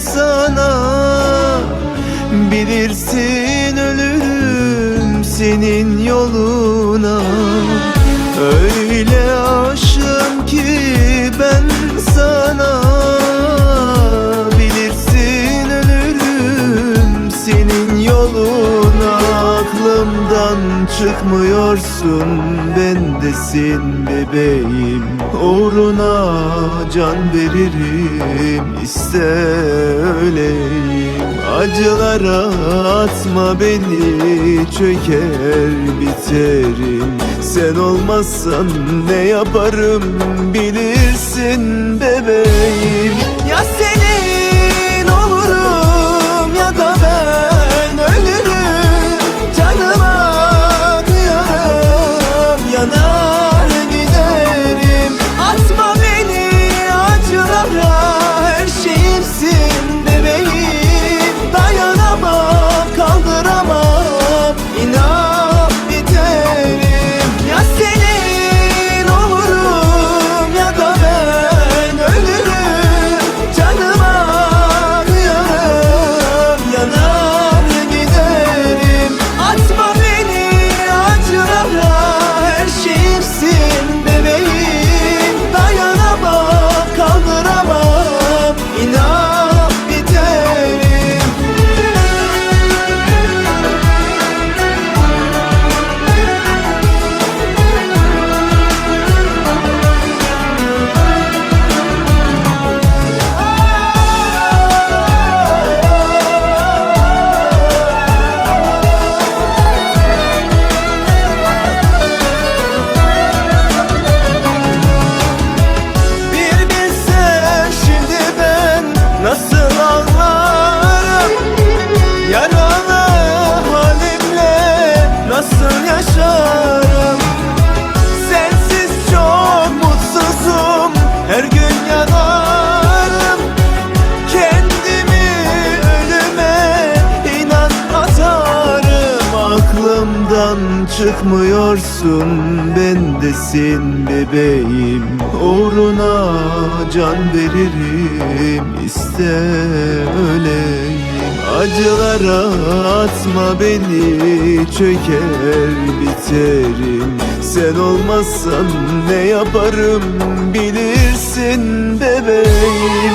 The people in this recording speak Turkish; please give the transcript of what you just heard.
Sana. Bilirsin ölürüm senin yoluna. Öyle aşığım ki ben sana. Bilirsin ölürüm senin yoluna. Aklımdan çıkmıyorsun bendesin bebeğim Uğruna can veririm iste öleyim. Acılara atma beni çöker biterim. Sen olmazsan ne yaparım bilirsin bebeğim Aklımdan çıkmıyorsun bendesin bebeğim. Uğruna can veririm iste öleyim. Acılara atma beni çöker biterim. Sen olmazsan ne yaparım bilirsin bebeğim